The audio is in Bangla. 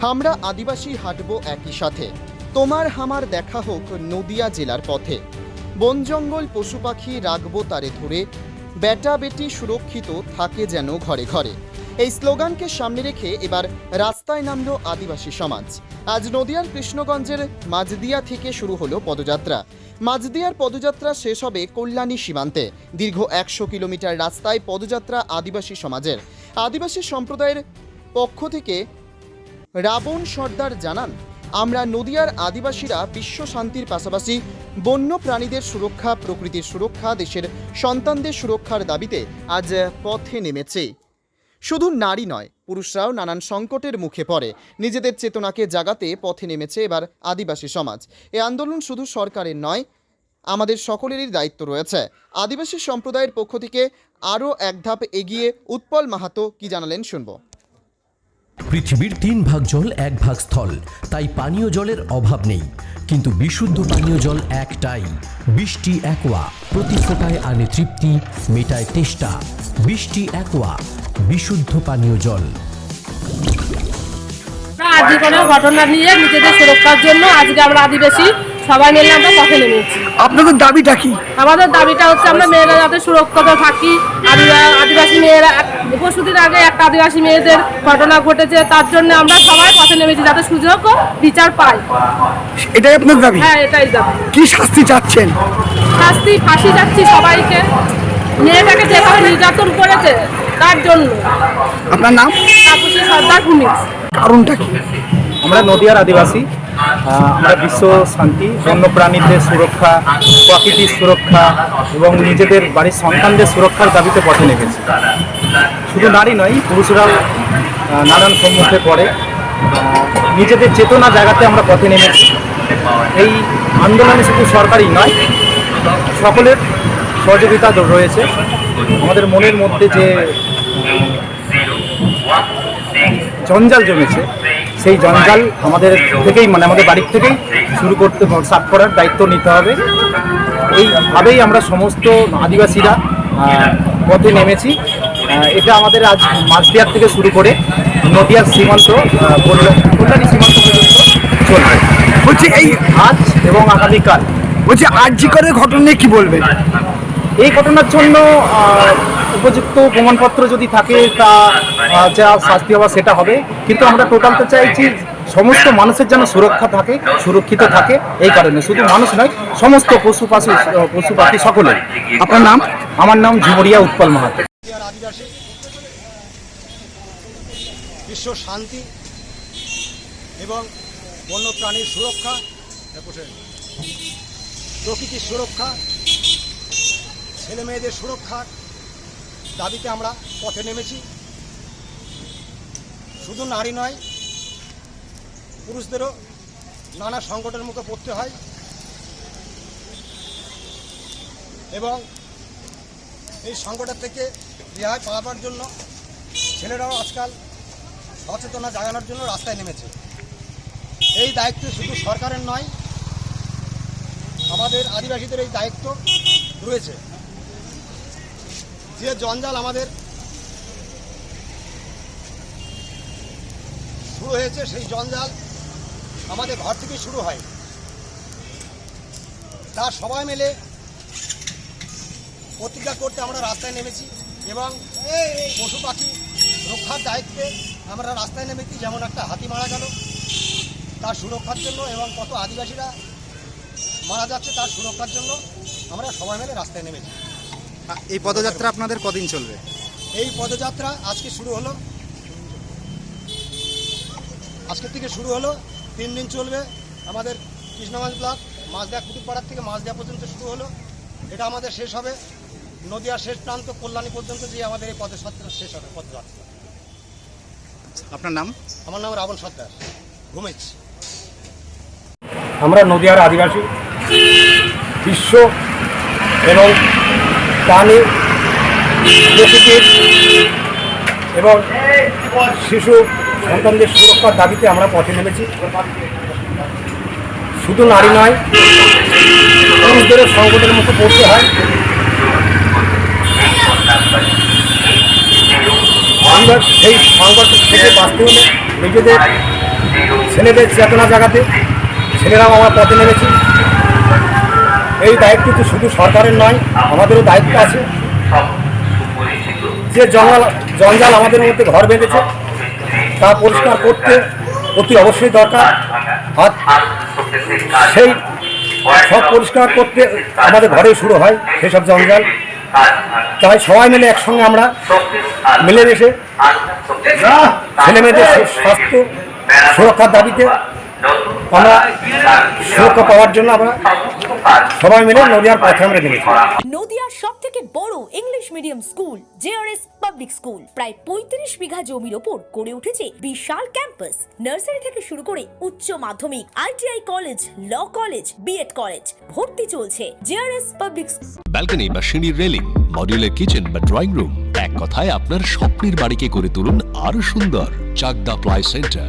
আমরা আদিবাসী হাঁটব একই সাথে। তোমার হামার দেখা হোক নদিয়া জেলার পথে। বন জঙ্গল পশু পাখি রাখব তারে ধরে। বেটা বেটি সুরক্ষিত থাকে যেন ঘরে ঘরে। এই স্লোগানকে সামনে রেখে এবার রাস্তায় নামল আদিবাসী সমাজ। আজ নদিয়ার কৃষ্ণগঞ্জের মাঝদিয়া থেকে শুরু হলো পদযাত্রা। মাঝদিয়ার পদযাত্রা শেষ হবে কল্যাণী সীমান্তে। দীর্ঘ একশো কিলোমিটার রাস্তায় পদযাত্রা আদিবাসী সমাজের। আদিবাসী সম্প্রদায়ের পক্ষ থেকে রাবণ সর্দার জানান, আমরা নদিয়ার আদিবাসীরা বিশ্ব শান্তির পাশাপাশি বন্য প্রাণীদের সুরক্ষা, প্রকৃতির সুরক্ষা, দেশের সন্তানদের সুরক্ষার দাবিতে আজ পথে নেমেছে। শুধু নারী নয়, পুরুষরাও নানান সংকটের মুখে পড়ে। নিজেদের চেতনাকে জাগাতে পথে নেমেছে এবার আদিবাসী সমাজ। এ আন্দোলন শুধু সরকারের নয়, আমাদের সকলেরই দায়িত্ব রয়েছে। আদিবাসী সম্প্রদায়ের পক্ষ থেকে আরও এক ধাপ এগিয়ে উৎপল মাহাতো কি জানালেন শুনব। পৃথিবীর তিন ভাগ জল এক ভাগ স্থল। তাই পানীয় জলের অভাব নেই। কিন্তু বিশুদ্ধ পানীয় জল একটাই। বৃষ্টি একোয়া প্রতি ফোটায় আনে তৃপ্তি মেটায় তেষ্টা। বৃষ্টি একোয়া বিশুদ্ধ পানীয় জল। কোনো ঘটনা নিয়ে নিজেদের সুরক্ষার জন্য আজকে আমরা আদিবাসী সবাই মিলে আমরা পথে নেমেছি। আপনাদের দাবিটা কি? আমাদের দাবিটা হচ্ছে আমরা মেয়েরা যাতে সুরক্ষিত থাকি আদিবাসী মেয়েরা পরশুদিন আগে একটা আদিবাসী মেয়েদের ঘটনা ঘটেছে তার জন্য আমরা সবাই পথে নেমেছি যাতে সুযোগ ও বিচার পাই। এটাই আপনার দাবি? হ্যাঁ এটাই দাবি। কি শাস্তি চাচ্ছেন? শাস্তি ফাঁসি যাচ্ছি সবাইকে। মেয়েটাকে যেভাবে নির্যাতন করেছে তার জন্য। আপনার নাম? তাপসী সর্দার ভূমিজ কারণটা কি? আমরা নদিয়ার আদিবাসী। আমরা বিশ্ব শান্তি বন্যপ্রাণীদের সুরক্ষা প্রকৃতির সুরক্ষা এবং নিজেদের বাড়ির সন্তানদের সুরক্ষার দাবিতে পথে নেমেছি। শুধু নারী নয় পুরুষরাও আহ, নানান সম্মুখে পড়ে। নিজেদের চেতনা জায়গাতে আমরা পথে নেমেছি। এই আন্দোলনে শুধু সরকারি নয় সকলের সহযোগিতা রয়েছে। আমাদের মনের মধ্যে যে জঞ্জাল জমেছে সেই জঞ্জাল আমাদের থেকেই মানে আমাদের বাড়ির থেকেই শুরু করতে সাফ করার দায়িত্ব নিতে হবে। এইভাবেই আমরা সমস্ত আদিবাসীরা পথে নেমেছি। এটা আমাদের আজ মাঝদিয়ার থেকে শুরু করে নদিয়ার সীমান্ত কল্যাণ- সীমান্ত পর্যন্ত চলবে। বলছি এই আজ এবং আগামীকাল। বলছি আর্যিকরের ঘটনা নিয়ে কি বলবেন? এই ঘটনার জন্য উপযুক্ত প্রমাণপত্র যদি থাকে, তা যা শাস্তি হওয়া সেটা হবে। কিন্তু আমরা টোটাল তো চাইছি সমস্ত মানুষের যেন সুরক্ষা থাকে, সুরক্ষিত থাকে, এই কারণে। শুধু মানুষ নয়, সমস্ত পশু পাখি পশু পাখি সকলেই আপনার নাম? আমার নাম ঝুমরিয়া উৎপল মাহাতো। আদিবাসী। বিশ্ব শান্তি এবং বন্যপ্রাণীর সুরক্ষা। প্রকৃতির সুরক্ষা, ছেলে মেয়েদের সুরক্ষার দাবিতে আমরা পথে নেমেছি। শুধু নারী নয়, পুরুষদেরও নানা সংকটের মুখে পড়তে হয়। এবং এই সংকটের থেকে রেহাই পাওয়ার জন্য ছেলেরাও আজকাল সচেতনা জাগানোর জন্য রাস্তায় নেমেছে। এই দায়িত্ব শুধু সরকারের নয়, আমাদের আদিবাসীদের এই দায়িত্ব রয়েছে। যে জঞ্জাল আমাদের শুরু হয়েছে, সেই জঞ্জাল আমাদের ঘর থেকে শুরু হয়। তা সবাই মিলে প্রতিজ্ঞা করতে আমরা রাস্তায় নেমেছি এবং পশু পাখি রক্ষার দায়িত্বে আমরা রাস্তায় নেমেছি যেমন একটা হাতি মারা গেল তার সুরক্ষার জন্য এবং কত আদিবাসীরা মারা যাচ্ছে তার সুরক্ষার জন্য আমরা সবাই মিলে রাস্তায় নেমেছি। এই পদযাত্রা আপনাদের কদিন চলবে? এই পদযাত্রা আজকে শুরু হলো আজকের থেকে শুরু হলো তিন দিন চলবে আমাদের কৃষ্ণগঞ্জ ব্লক মাছদেয়া কুতুবপাড়ার থেকে মাছদেয়া পর্যন্ত শুরু হলো এটা আমাদের শেষ হবে। নদিয়ার শেষ প্রান্ত কল্যাণী পর্যন্ত যে আমাদের এই পদযাত্রা শেষ হবে পদযাত্রা আপনার নাম? আমার নাম রাবণ সর্দার ঘুমেছ আমরা নদিয়ার আদিবাসী বিশ্ব এবং প্রাণী প্রকৃতির এবং শিশু সন্তানদের সুরক্ষার দাবিতে আমরা পথে নেমেছি। শুধু নারী নয় পুরুষদেরও সংকটের মুখে পড়তে হয়। আমরা সেই সংকট থেকে বাঁচতে হলে নিজেদের, ছেলেদের চেতনা জাগাতে ছেলেরাও আমার পথে নেমেছি। এই দায়িত্ব তো শুধু সরকারের নয়, আমাদেরও দায়িত্ব আছে। যে জঙ্গল, জঞ্জাল আমাদের মধ্যে ঘর বেঁধেছে, তা পরিষ্কার করতে অতি অবশ্যই দরকার। আর সেই সব পরিষ্কার করতে আমাদের ঘরে শুরু হয় সেসব জঞ্জাল। তাই সবাই মিলে একসঙ্গে আমরা মিলেমিশে ছেলেমেয়েদের স্বাস্থ্য সুরক্ষার দাবিতে আমরা সুরক্ষা পাওয়ার জন্য আমরা সবাই মিলে নদীয়ার পথে আমরা নেমেছি। নদিয়ার সব থেকে বড় English medium school JRS public school. প্রায় পঁয়ত্রিশ বিঘা জমির ওপর গড়ে উঠেছে বিশাল ক্যাম্পাস। নার্সারি থেকে শুরু করে উচ্চ মাধ্যমিক ITI college law college BEd college ভর্তি চলছে জেআরএস পাবলিক ব্যালকনি বা সিঁড়ির রেলিং মডিউলার কিচেন বা ড্রয়িং রুম এক কথায় আপনার স্বপ্নের বাড়িকে করে তুলুন আরও সুন্দর Chakdah ply centre.